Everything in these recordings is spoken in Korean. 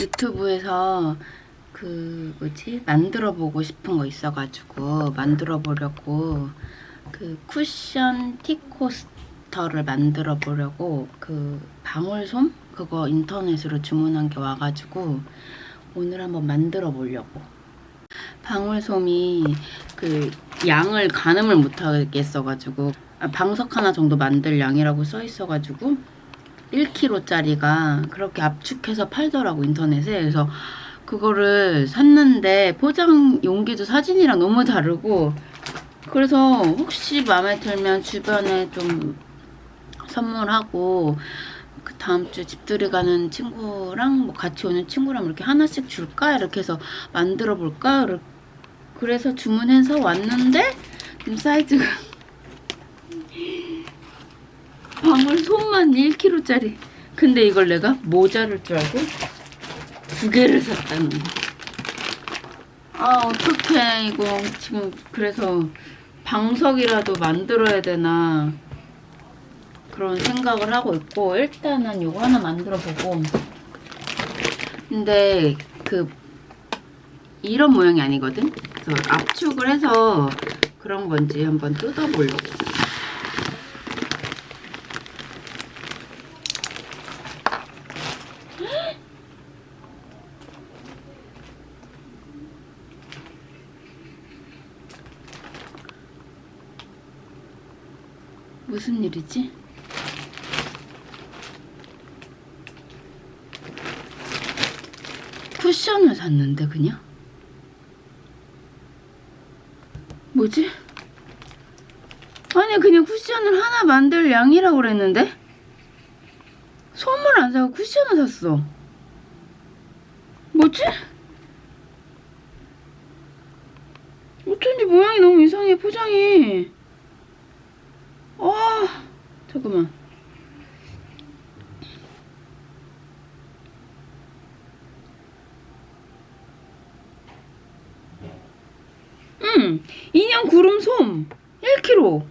유튜브에서 그 뭐지? 만들어 보고 싶은 거 있어가지고 만들어 보려고 그 쿠션 티 코스터를 만들어 보려고 그 방울솜? 그거 인터넷으로 주문한 게 와가지고 오늘 한번 만들어 보려고. 방울솜이 그 양을 가늠을 못 하겠어가지고 아, 방석 하나 정도 만들 양이라고 써 있어가지고 1kg짜리가 그렇게 압축해서 팔더라고 인터넷에. 그래서 그거를 샀는데 포장 용기도 사진이랑 너무 다르고. 그래서 혹시 마음에 들면 주변에 좀 선물하고 그 다음 주 집들이 가는 친구랑 뭐 같이 오는 친구랑 이렇게 하나씩 줄까? 이렇게 해서 만들어 볼까? 그래서 주문해서 왔는데 지금 사이즈가 방울 손만 1kg짜리. 근데 이걸 내가 모자랄 줄 알고 두 개를 샀다는 거. 아, 어떡해. 이거 지금 그래서 방석이라도 만들어야 되나 그런 생각을 하고 있고 일단은 이거 하나 만들어 보고 근데 그 이런 모양이 아니거든. 그래서 압축을 해서 그런 건지 한번 뜯어보려고. 무슨 일이지? 쿠션을 샀는데 그냥? 뭐지? 아니 그냥 쿠션을 하나 만들 양이라고 그랬는데? 솜을 안 사고 쿠션을 샀어 뭐지? 어쩐지 모양이 너무 이상해 포장이 아 잠깐만 응 인형 구름 솜 1kg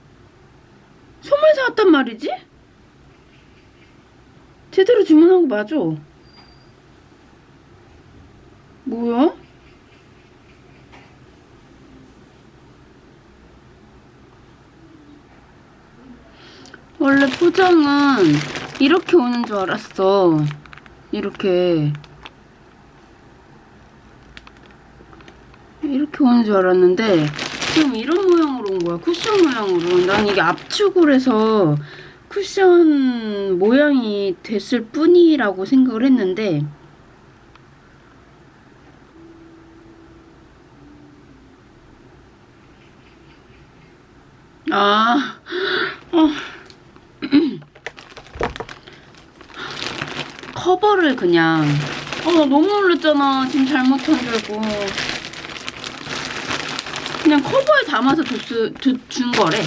솜을 사왔단 말이지? 제대로 주문한 거 맞아 뭐야? 원래 포장은 이렇게 오는 줄 알았어. 이렇게. 이렇게 오는 줄 알았는데, 지금 이런 모양으로 온 거야. 쿠션 모양으로. 난 이게 압축을 해서 쿠션 모양이 됐을 뿐이라고 생각을 했는데, 아, 어. 커버를 그냥 어, 나 너무 놀랐잖아. 지금 잘못한 줄 알고. 그냥 커버에 담아서 줬, 줬, 준 거래.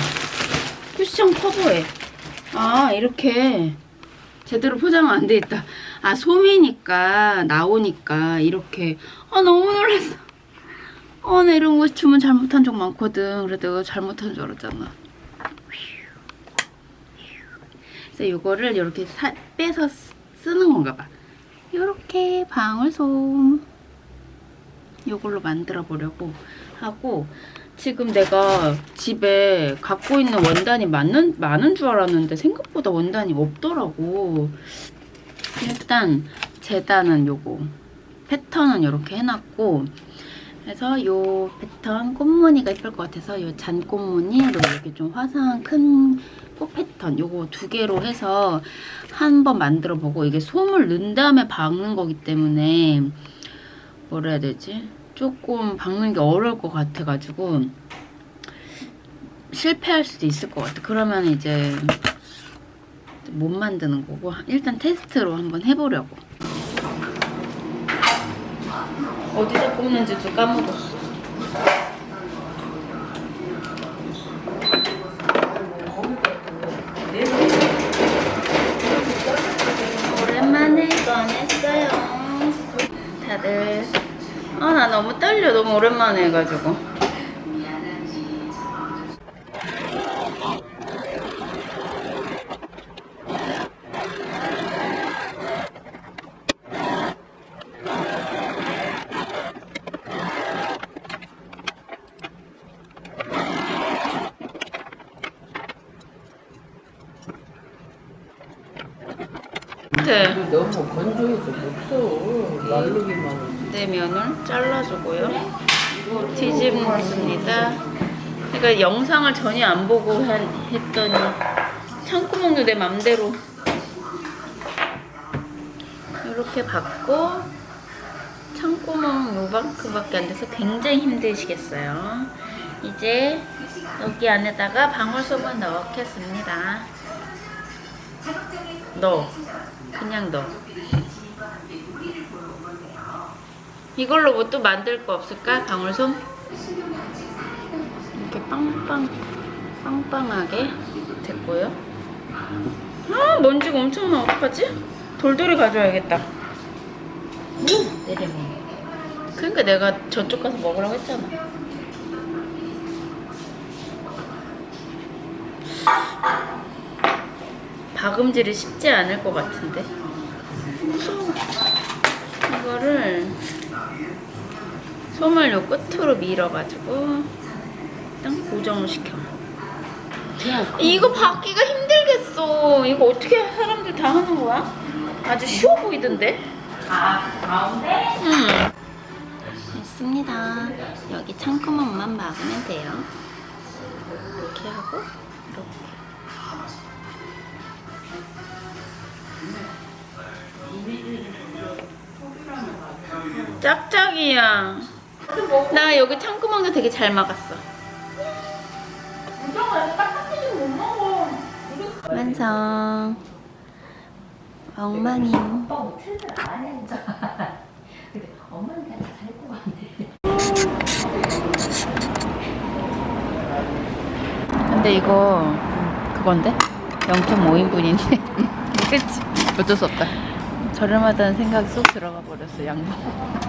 쿠션 커버에. 아, 이렇게 제대로 포장은 안돼 있다. 아, 솜이니까, 나오니까, 이렇게. 아, 너무 놀랐어. 어, 나 이런 거 주문 잘못한 적 많거든. 그래도 잘못한 줄 알았잖아. 그래서 이거를 이렇게 사, 빼서 쓰- 쓰는 건가 봐. 이렇게 방울솜 이걸로 만들어 보려고 하고 지금 내가 집에 갖고 있는 원단이 많은 많은 줄 알았는데 생각보다 원단이 없더라고. 일단 재단은 요거 패턴은 이렇게 해놨고 그래서 요 패턴 꽃무늬가 예쁠 것 같아서 요 잔 꽃무늬로 이렇게 좀 화사한 큰 꽃 패턴 요거 두 개로 해서 한번 만들어 보고 이게 솜을 넣은 다음에 박는 거기 때문에 뭐라 해야 되지? 조금 박는 게 어려울 것 같아가지고 실패할 수도 있을 것 같아. 그러면 이제 못 만드는 거고 일단 테스트로 한번 해보려고. 어디다 꼽는지도 까먹었어. 오랜만에 꺼냈어요. 다들 아 나 너무 떨려 너무 오랜만에 해가지고. 뒤집습니다. 그러니까 영상을 전혀 안 보고 한, 했더니 창구멍도 내 맘대로 이렇게 받고 창구멍 요만큼밖에 안 돼서 굉장히 힘드시겠어요. 이제 여기 안에다가 방울솜을 넣겠습니다. 넣어. 그냥 넣어. 이걸로 뭐 또 만들 거 없을까? 방울솜? 이렇게 빵빵 빵빵하게 됐고요. 아 먼지가 엄청 나 어떡하지? 돌돌이 가져와야겠다. 때려먹어. 그러니까 내가 저쪽 가서 먹으라고 했잖아. 박음질이 쉽지 않을 것 같은데. 무서워. 이거를 솜을 요 끝으로 밀어가지고 일단 고정을 시켜. 그냥 이거 받기가 힘들겠어. 이거 어떻게 사람들 다 하는 거야? 아주 쉬워 보이던데? 아, 가운데? 응. 됐습니다. 여기 창구멍만 막으면 돼요. 이렇게 하고, 이렇게. 짝짝이야. 나 여기 창구멍도 되게 잘 막았어. 완성. 엉망임. 근데 이거 그건데? 0.5인분인데 그치? 어쩔 수 없다 저렴하다는 생각이 쏙 들어가 버렸어 양보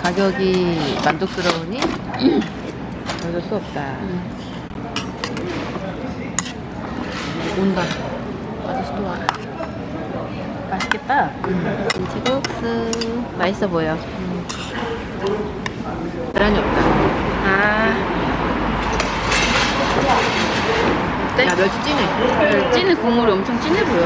가격이 만족스러우니 어쩔 수 없다. 온다. 아저씨 또 와. 맛있겠다 김치국수 맛있어 보여 계란이 없다. 아 어때? 야 멸치 찐해. 찐의 국물이 엄청 진해 보여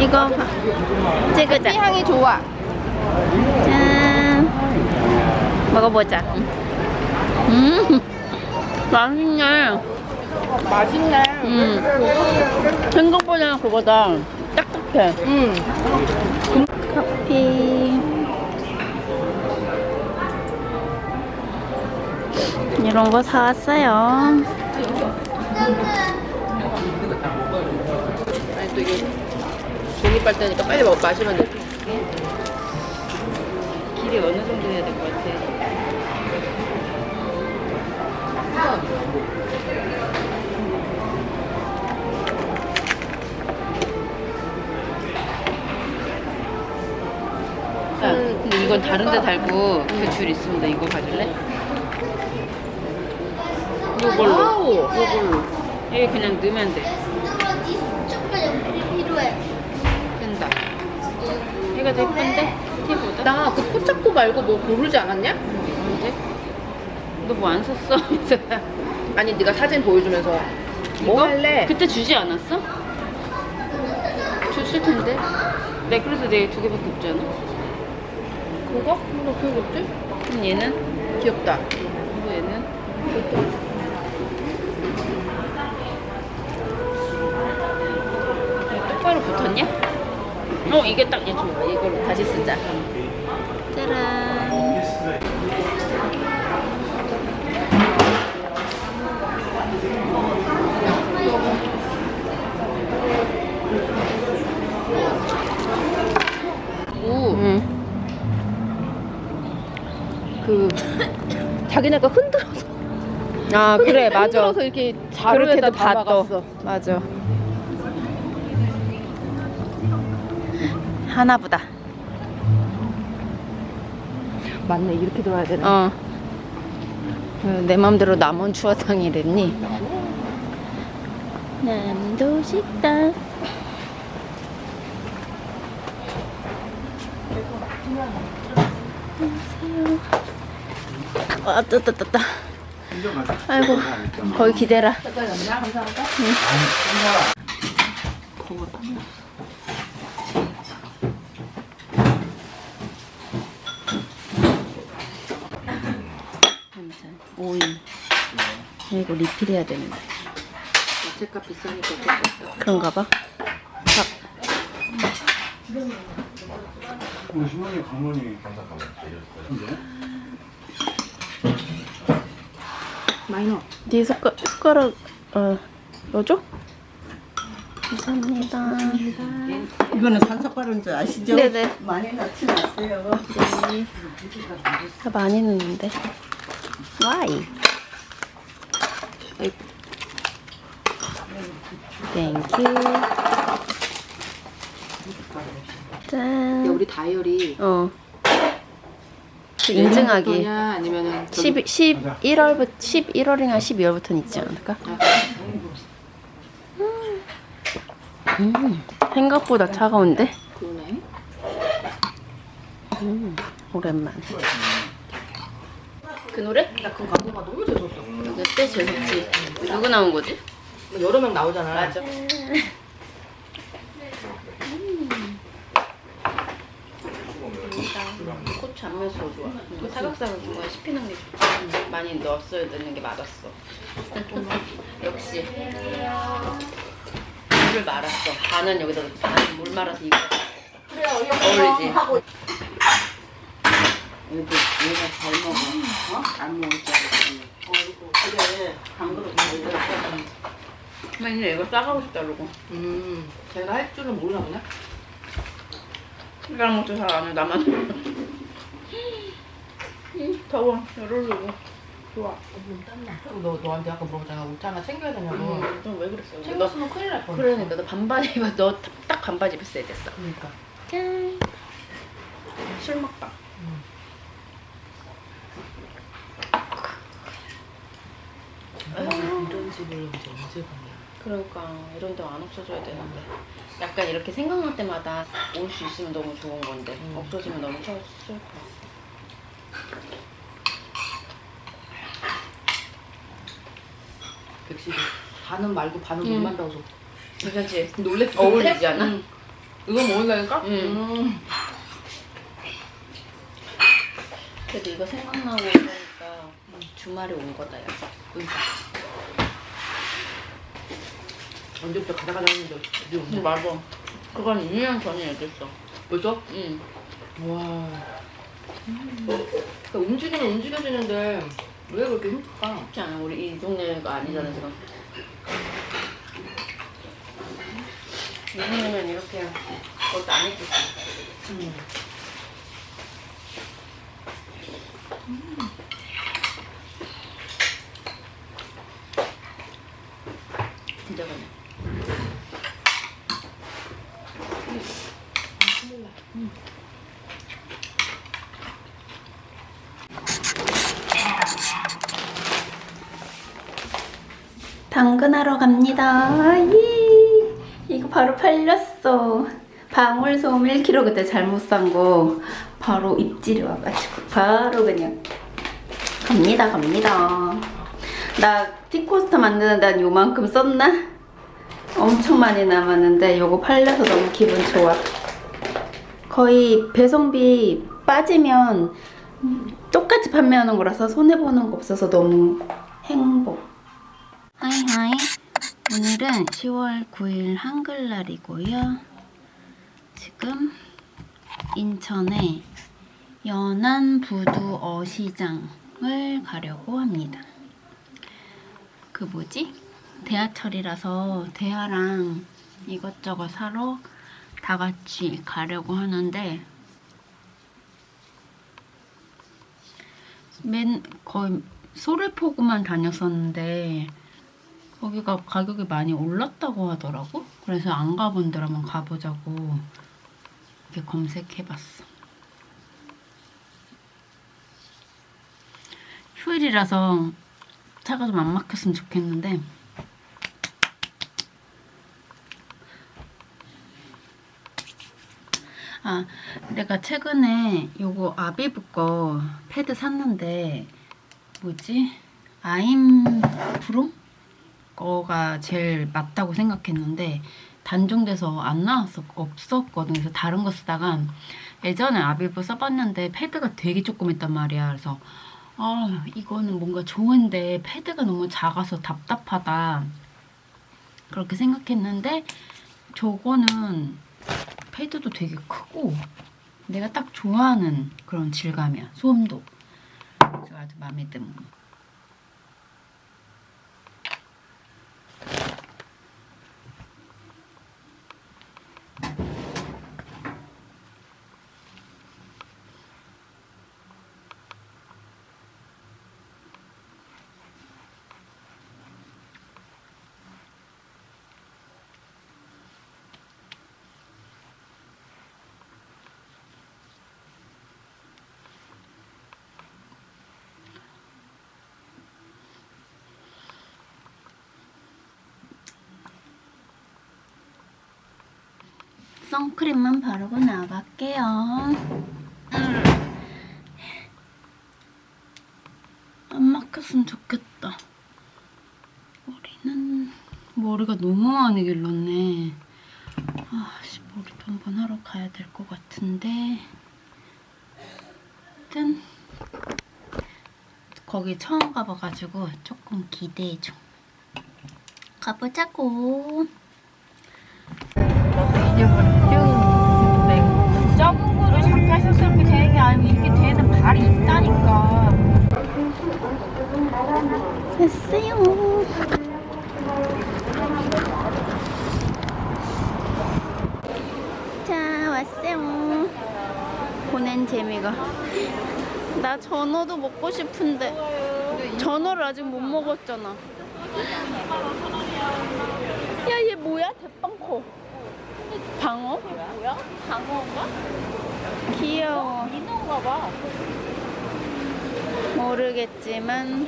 이거 봐. 찍으자. 향이 좋아. 짠. 먹어보자. 음, 맛있네. 맛있네. 음, 생각보다 그거다. 딱딱해. 음. 커피. 이런 거 사왔어요. 아니 또 이게 종이 빨대니까 빨리 먹 마시면 돼. 길이 어느 정도 해야 될 것 같아? 야, 근데 이건 다른 데 달고 그줄너 이거 가질래? 이걸로 와우. 이걸로 여기 그냥 넣으면 돼 누구한테 수족과 연필이 필요해. 된다 더 예쁜데? 티보다? 나그 포착고 말고 뭐 고르지 않았냐? 언제? 너 뭐 안 샀어? 아니 네가 사진 보여주면서 뭐 이거? 할래? 그때 주지 않았어? 줬을 텐데. 네, 그래서 내두 개밖에 없잖아. 그거? 나 기억 없지? 그럼 얘는? 귀엽다. 그리고 얘는? 야, 똑바로 붙었냐? 어 이게 딱얘 좋아. 이걸로 다시 쓰자. 짜란. 오, 그 자기네가 흔들어서 아 그래 맞아 흔들어서 이렇게 그렇게도 자루에다 봤어. 담아갔어. 맞아 하나보다 맞네 이렇게 들어야 되나? 어. 그, 내 맘대로 남원 추어탕이랬니? 남도 식당. 안녕하세요. 아, 떴다, 떴다. 아이고, 거기 기대라. 한잔 오일. 이거 리필해야 되는데. 어째값 비싸니까 어쩔. 그런가 봐. 뭐 신혼이 강론이 마이너. 네 숟가, 숟가 락 어 넣어줘? 감사합니다. 이거는 산소가루인 아시죠? 네네. 많이 넣지 마세요. 네. 다 많이 넣는데. 와이. 땡큐. 짠. 우리 다이어리 어. 그 인증하기. 아니면은 저기- 10, 11월부터 11월이나 12월부터는 있지 않을까? 음, 생각보다 차가운데? 그러네. 음, 오랜만. 그 노래? 나 그 광고가 너무 재밌었어. 그때 재밌지. 누구 나온 거지? 뭐 여러 명 나오잖아. 맞아. 고추 안 매서 좋아. 이거 사각사각 중간에 씹히는 게 좋아. 많이 넣었어야 되는 게 맞았어. 역시. 물을 말았어. 반은 여기다 넣고 반은 물 말아서 이거. 어울리지? 얘도 얘가 잘 먹어. 어? 안 먹을 줄 알았지. 어이구 그래. 한 그릇 잘 들었 어. 맨날 이거 싸가고 싶다 그러고. 음, 제가 할 줄은 몰라 그냥. 이거랑 먹도 잘 안 해. 나만. 응, 더워. 열흘르고. 좋아. 그리고 너 너한테 아까 물어봤잖아. 옷 하나 챙겨야 되냐고. 음, 너왜 그랬어? 너, 챙겼으면 큰일 날 뻔. 그러니까 너 반바지 입어. 너딱 반바지 입었어야 됐어. 그러니까. 짠. 술 먹방. 이런 집을 이제 언제 가냐. 그러니까 이런 데안 없어져야 되는데. 약간 이렇게 생각날 때마다 올 수 있으면 너무 좋은 건데 음. 없어지면 너무 슬- 슬퍼. 백식이 반은 말고 반은 음. 못 만다고 서 괜찮지? 놀랬지. 어울리지 않아? 응. 이거 먹을라니까? 응. 음. 그래도 이거 생각나고 그러니까 주말에 온 거다 야. 그러니까. 언제부터 가자 가자 했는데 어디 응? 맞아. 그건 2년 전에 얘기했어. 벌써? 응. 와. 그러니까 움직이면 움직여지는데 왜 그렇게 힘들까? 쉽지 않아. 우리 이 동네가 아니잖아 지금. 이 동네면 이렇게 그것도 안 했겠지. 음. 진 당근하러 갑니다. 예. 이거 바로 팔렸어. 방울솜 1kg 그때 잘못 산 거 바로 입질이 와가지고 바로 그냥 갑니다 갑니다. 나 티코스터 만드는데 한 요만큼 썼나? 엄청 많이 남았는데 요거 팔려서 너무 기분 좋아. 거의 배송비 빠지면 똑같이 판매하는 거라서 손해보는 거 없어서 너무 행복. 하이하이. 오늘은 10월 9일 한글날이고요. 지금 인천의 연안 부두 어 시장을 가려고 합니다. 그 뭐지? 대하철이라서 대하랑 이것저것 사러 다 같이 가려고 하는데 맨 거의 소래포구만 다녔었는데 거기가 가격이 많이 올랐다고 하더라고. 그래서 안 가본 데 한번 가보자고 이렇게 검색해봤어. 휴일이라서 차가 좀 안 막혔으면 좋겠는데 아 내가 최근에 요거 아비브 거 패드 샀는데 뭐지 아임 프롬 거가 제일 맞다고 생각했는데 단종돼서 안 나왔었 없었거든. 그래서 다른 거 쓰다가 예전에 아비브 써봤는데 패드가 되게 조그맸단 말이야. 그래서 아 이거는 뭔가 좋은데 패드가 너무 작아서 답답하다. 그렇게 생각했는데 저거는 패드도 되게 크고 내가 딱 좋아하는 그런 질감이야. 소음도. 그래서 아주 마음에 든 거. Thank you. 선크림만 바르고 나갈게요. 음. 안 막혔으면 좋겠다. 머리는 머리가 너무 많이 길렀네. 아씨 머리도 한번 하러 가야 될 것 같은데. 짠. 거기 처음 가봐가지고 조금 기대해 줘. 가보자고. 하셔서 이렇게 되는 게 아니고 이렇게 되는 발이 있다니까. 됐어요. 자, 왔어요. 보낸 재미가. 나 전어도 먹고 싶은데 전어를 아직 못 먹었잖아. 야, 얘 뭐야? 대빵커. 방어? 방어인가? 귀여워. 민어인가 봐. 모르겠지만.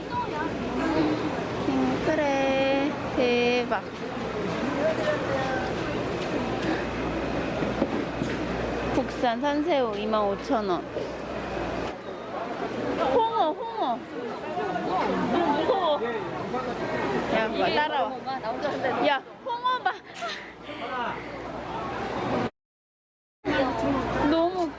음, 그래. 대박. 국산 산새우 25,000원. 홍어, 홍어. 무서워. 야, 뭐 따라와. 야, 홍어 봐. 너무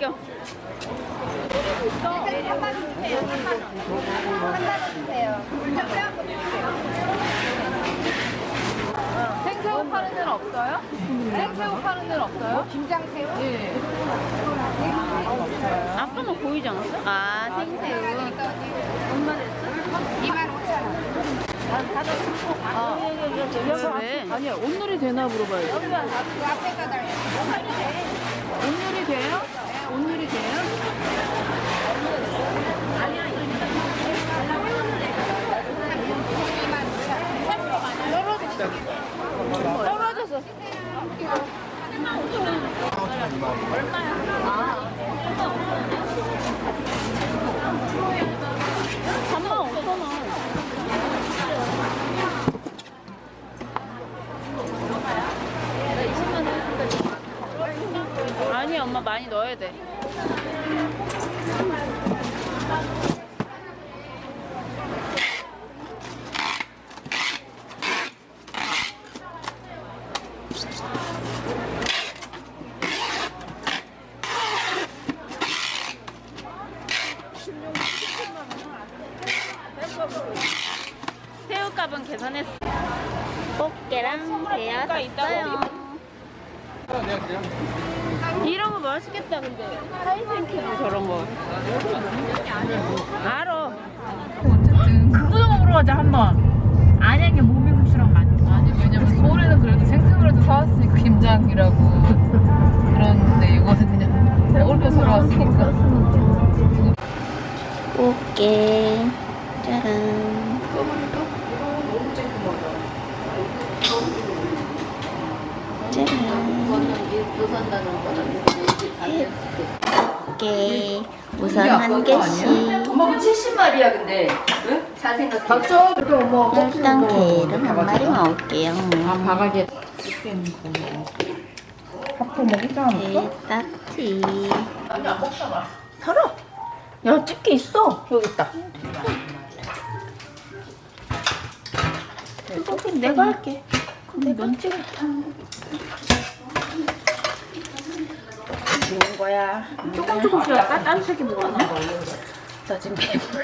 생새우 파는 데는 없어요? 김장새우? 예. 아까는 보이지 않았어? 아, 생새우. 왜? 아니야, 온누리 되나 물어봐요. 온누리 돼요? 온누리 돼요? 떨어졌어. 잠만 엄마 많이 넣어야 돼. 새우값은 계산했어. 꽃게랑 대야 샀어요. 이런 거 맛있겠다 근데. 하이생크랑 저런 거. 알아. 그거도 먹으러 가자 한번. 안양에 모밀국수랑 만두 아니 왜냐면 서울에는 그래도 생생으로도 사왔으니까 김장이라고. 그런데 이거는 그냥 먹을 거 사러 왔으니까. 꽃게 짜란. 짜란 꽃게 우선 한 개씩. 엄마가 70마리야 근데. 응? 잘 생각해. 엄마 일단 게를 한 마리 먹을게요. 바가지에 밥도 먹자 게 따티 살아. 야 집게 있어. 여기 있다. 이거 내가 할게. 근데 면치겠다 주는 거야. 조금 조금씩 따, 따뜻하게 먹었나? 나 지금 배불러